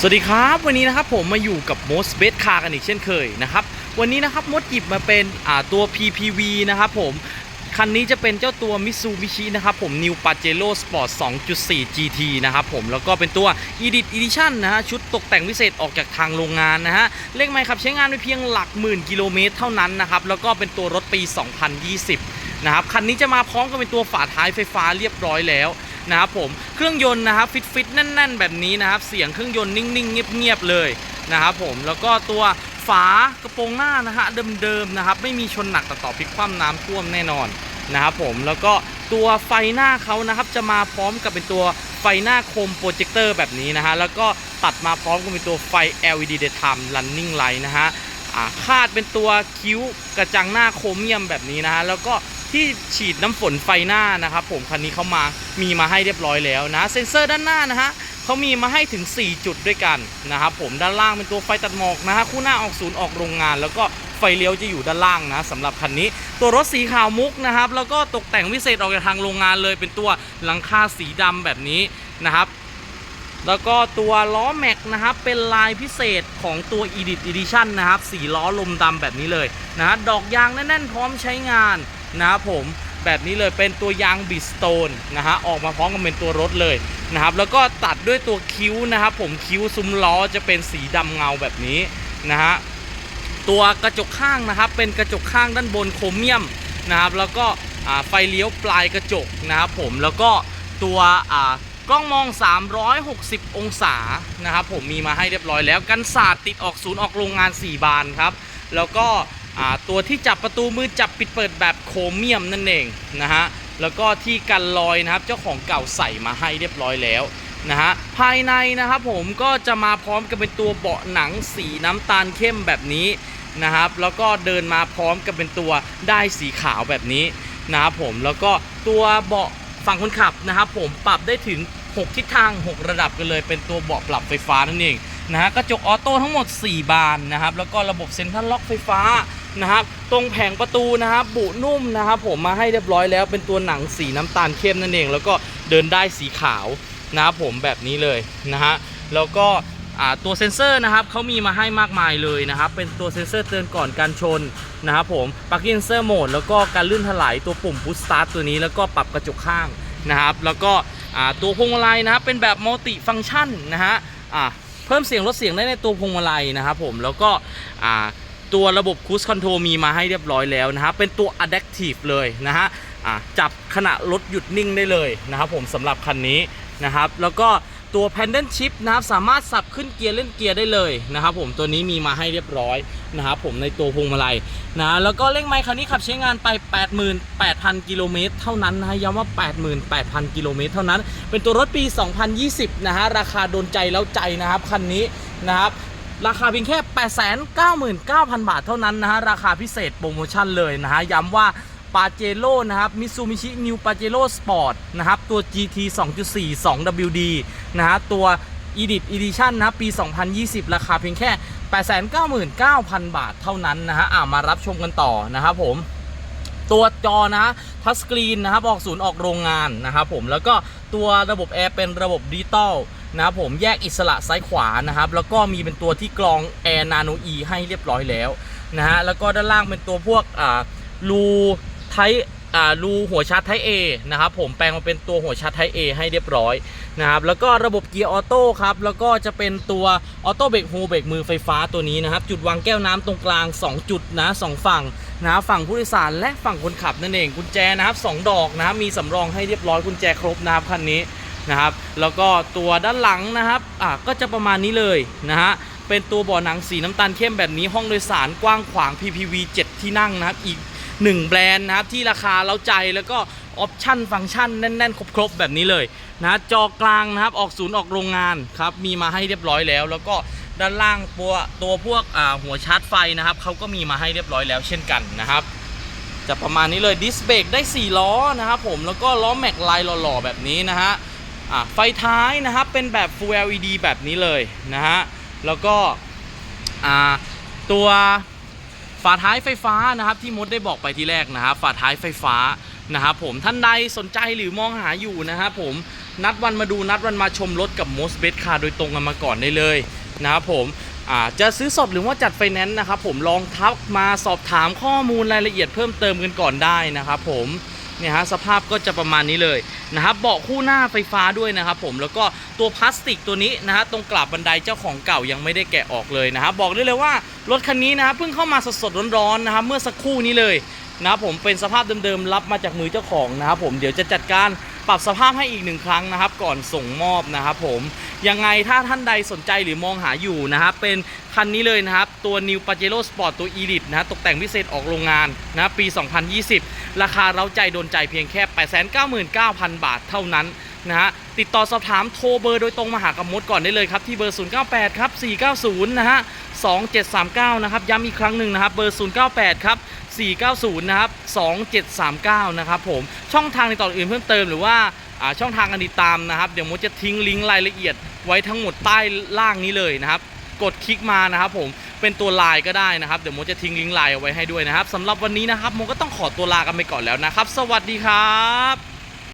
สวัสดีครับ วันนี้นะครับผมมาอยู่กับ Most Best Car กันอีกเช่นเคยนะครับ วันนี้นะครับมดหยิบมาเป็นตัว PPV นะครับผม คันนี้จะเป็นเจ้าตัว Mitsubishi นะครับผม New Pajero Sport 2.4 GT นะครับผม แล้วก็เป็นตัว Edit Edition นะฮะชุดตกแต่งพิเศษออกจากทางโรงงานนะฮะเลขไมค์ขับใช้งานไปเพียงหลักหมื่นกิโลเมตรเท่านั้นนะครับ แล้วก็เป็นตัวรถปี 2020 นะครับ คันนี้จะมาพร้อมกับเป็นตัวฝาท้ายไฟฟ้าเรียบร้อยแล้ว นะครับผมเครื่องยนต์นะครับฟิตฟิตๆแน่น ๆ แบบนี้นะครับ เสียงเครื่องยนต์นิ่ง ๆ เงียบ ๆ เลยนะครับผมแล้วก็ตัวฝากระโปรงหน้านะฮะเดิมๆนะครับ ไม่มีชนหนักต่อต่อพลิกคว่ำน้ำท่วมแน่นอนนะครับผมแล้วก็ตัวไฟหน้าเขานะครับ จะมาพร้อมกับเป็นตัวไฟหน้าโคมโปรเจคเตอร์แบบนี้นะฮะแล้วก็ตัดมาพร้อมกับเป็นตัวไฟ LED daytime running light นะฮะคาดเป็นตัวคิ้วกระจังหน้าโครเมียมแบบนี้นะฮะแล้วก็ ที่ฉีดน้ำฝนไฟหน้านะครับผมคันนี้เขามามีมาให้เรียบร้อยแล้วนะเซ็นเซอร์ด้านหน้านะฮะเขามีมาให้ถึง 4 จุดด้วยกันนะครับผมด้านล่างเป็นตัวไฟตัดหมอกนะฮะคู่หน้าออกศูนย์ออกโรงงาน แล้วก็ไฟเลี้ยวจะอยู่ด้านล่างนะสำหรับคันนี้ ตัวรถสีขาวมุกนะครับแล้วก็ตกแต่งพิเศษออกจากทางโรงงานเลย เป็นตัวหลังคาสีดำแบบนี้นะครับแล้วก็ตัวล้อแม็กนะครับเป็นลายพิเศษของตัว Edit Edition นะครับสีล้อลมดำแบบนี้เลยนะดอกยางแน่นๆพร้อมใช้งาน นะครับผมแบบนี้เลยเป็นตัวยางบิสโตนนะฮะออกมาพร้อมกับเป็นตัวรถเลยนะครับแล้วก็ตัดด้วยตัวคิ้วนะครับผมคิ้วซุ้มล้อจะเป็นสีดำเงาแบบนี้นะฮะตัวกระจกข้างนะครับเป็นกระจกข้างด้านบนโครเมียมนะครับแล้วก็ไฟเลี้ยวปลายกระจกนะครับผมแล้วก็ตัวกล้องมอง 360 องศานะครับผมมีมาให้เรียบร้อยแล้วกันศาสตร์ติดออกศูนย์ออกโรงงาน 4 บานครับแล้วก็ ตัวที่จับประตูมือจับปิดเปิดแบบโครเมียมนั่นเองนะฮะแล้วก็ที่กันรอยนะครับเจ้าของเก่าใส่มาให้เรียบร้อยแล้วนะฮะภายในนะครับผมก็จะมาพร้อมกับเป็นตัวเบาะหนังสีน้ำตาลเข้มแบบนี้นะครับแล้วก็เดินมาพร้อมกับเป็นตัวได้สีขาวแบบนี้นะครับผมแล้วก็ตัวเบาะฝั่งคนขับนะครับผมปรับได้ถึง 6 ทิศทาง 6 ระดับกันเลยเป็นตัวเบาะปรับไฟฟ้านั่นเองนะฮะกระจกออโต้ทั้งหมด 4 บานนะครับแล้วก็ระบบเซ็นทรัลล็อกไฟฟ้า นะครับตรงแผงประตูนะครับบุนุ่มนะครับผมมาให้เรียบร้อยแล้วเป็นตัวหนังสีน้ำตาลเข้มนั่นเอง แล้วก็เดินได้สีขาวนะครับผมแบบนี้เลยนะฮะแล้วก็ตัวเซ็นเซอร์นะครับเขามีมาให้มากมายเลยนะครับ เป็นตัวเซ็นเซอร์เตือนก่อนการชนนะครับผมปาร์กิ้งเซอร์โหมดแล้วก็การลื่นถลายตัวปุ่มพุชสตาร์ทตัวนี้แล้วก็ปรับกระจกข้างนะครับ แล้วก็ตัวพวงมาลัยนะครับเป็นแบบมัลติฟัง c t ชันนะฮะเพิ่มเสียงลดเสียงได้ในตัวพวงมาลัยนะครับผมแล้วก็ ตัวระบบคู i คอนโทร l มีมาให้เรียบร้อยแล้วนะฮะ เป็นตัว Adaptive เลยนะฮะอ่าจับขณะรถหยุดนิ่งได้เลยนะครับผมสำหรับคันนี้นะครับ แล้วก็ตัว Pendant Shift นะครับสามารถสับขึ้นเกียร์เล่นเกียร์ได้เลยนะครับผมตัวนี้มีมาให้เรียบร้อยนะครับผมในตัวพวงมาลัยนะแล้วก็เร่งไมค์คันนี้ขับใช้งานไป 88,000 กิโลเมตรเท่านั้นนะฮะย้ำว่า 88,000 กิโลเมตรเท่านั้น เป็นตัวรถปี 2020 นะฮะราคาโดนใจแล้วใจนะครับคันนี้นะครับ ราคาเพียงแค่ 899,000 บาทเท่านั้นนะฮะ ราคาพิเศษโปรโมชั่นเลยนะฮะ ย้ำว่าปาเจโร่นะครับมิซูมิชินิวปาเจโร่สปอร์ตนะครับ ตัว GT 2.4 2WD นะฮะ ตัว Edit Edition นะปี 2020 ราคาเพียงแค่ 899,000 บาทเท่านั้นนะฮะอ่ามารับชมกันต่อนะครับผมตัวจอนะฮะทัชสกรีนนะครับออกศูนย์ออกโรงงานนะครับผมแล้วก็ตัวระบบแอร์เป็นระบบดิจิตอล นะครับผมแยกอิสระซ้ายขวานะครับแล้วก็มีเป็นตัวที่กรองแอร์นาโนอีให้เรียบร้อยแล้วนะฮะแล้วก็ด้านล่างเป็นตัวพวกอ่ารูไทอ่ารูหัวชาร์จไทเอนะครับผมแปลงมาเป็นตัวหัวชาร์จไทเอให้เรียบร้อยนะครับแล้วก็ระบบเกียร์ออโต้ครับแล้วก็จะเป็นตัวออโต้เบรกโฮเบรกมือไฟฟ้าตัวนี้นะครับจุดวางแก้วน้ำตรงกลาง 2 จุดนะสองฝั่งนะฝั่งผู้โดยสารและฝั่งคนขับนั่นเองกุญแจนะครับสองดอกนะครับมีสำรองให้เรียบร้อยกุญแจครบนะครับคันนี้ นะครับ แล้วก็ตัวด้านหลังนะครับอะก็จะประมาณนี้เลยนะฮะเป็นตัวเบ่อหนังสีน้ำตาลเข้มแบบนี้ห้องโดยสารกว้างขวาง PPV 7 ที่นั่งนะครับอีก1แบรนด์นะครับที่ราคาเล้าใจแล้วก็ออปชั่นฟังก์ชันแน่น ๆ ครบ ๆ แบบนี้เลยนะจอกลางนะครับออกศูนย์ออกโรงงานครับมีมาให้เรียบร้อยแล้ว แล้วก็ด้านล่างตัวตัวพวกหัวชาร์จไฟนะครับเขาก็มีมาให้เรียบร้อยแล้วเช่นกันนะครับ จะประมาณนี้เลยดิสเบรกได้ 4 ล้อนะครับผมแล้วก็ล้อแม็กลายหล่อๆแบบนี้นะฮะ ไฟท้ายนะครับเป็นแบบ Full LED แบบนี้เลยนะฮะแล้วก็ตัวฝาท้ายไฟฟ้านะครับที่มดได้บอกไปที่แรกนะครับฝาท้ายไฟฟ้านะครับผมท่านใดสนใจหรือมองหาอยู่นะครับผมนัดวันมาดูนัดวันมาชมรถกับ Most b e t Car โดยตรงกันมาก่อนได้เลยนะครับผมจะซื้อสดหรือว่าจัดไฟแนนซ์นะครับผมลองทักมาสอบถามข้อมูลรายละเอียดเพิ่มเติมกันก่อนได้นะครับผม เนี่ยฮะสภาพก็จะประมาณนี้เลยนะครับเบาะคู่หน้าไฟฟ้าด้วยนะครับผมแล้วก็ตัวพลาสติกตัวนี้นะฮะตรงกลับบันไดเจ้าของเก่ายังไม่ได้แกะออกเลยนะครับบอกได้เลยว่ารถคันนี้นะครับเพิ่งเข้ามาสดๆร้อนๆนะครับเมื่อสักครู่นี้เลยนะครับผมเป็นสภาพเดิมๆรับมาจากมือเจ้าของนะครับผมเดี๋ยวจะจัดการปรับสภาพให้อีกหนึ่งครั้งนะครับ ก่อนส่งมอบนะครับผม ยังไงถ้าท่านใดสนใจหรือมองหาอยู่นะครับเป็นคันนี้เลยนะครับ ตัว New Pajero Sport ตัว Elite นะตกแต่งพิเศษออกโรงงานนะปี 2020 ราคาเราใจโดนใจเพียงแค่ 899,000 บาทเท่านั้นนะฮะติดต่อสอบถามโทรเบอร์โดยตรงมาหากมดก่อนได้เลยครับ ที่เบอร์ 098 ครับ 490 นะฮะ 2739 นะครับ ย้ำอีกครั้งหนึ่งนะครับ เบอร์ 098 ครับ 490 นะครับ 2739 นะครับผมช่องทางในต่ออื่นเพิ่มเติมหรือว่า ช่องทางการติดตามนะครับ เดี๋ยวมดจะทิ้งลิงก์รายละเอียดไว้ทั้งหมดใต้ล่างนี้เลยนะครับ กดคลิกมานะครับผมเป็นตัวไลน์ก็ได้นะครับ เดี๋ยวมดจะทิ้งลิงก์ไลน์เอาไว้ให้ด้วยนะครับสำหรับวันนี้นะครับมดก็ต้องขอตัวลากันไปก่อนแล้วนะครับ สวัสดีครับ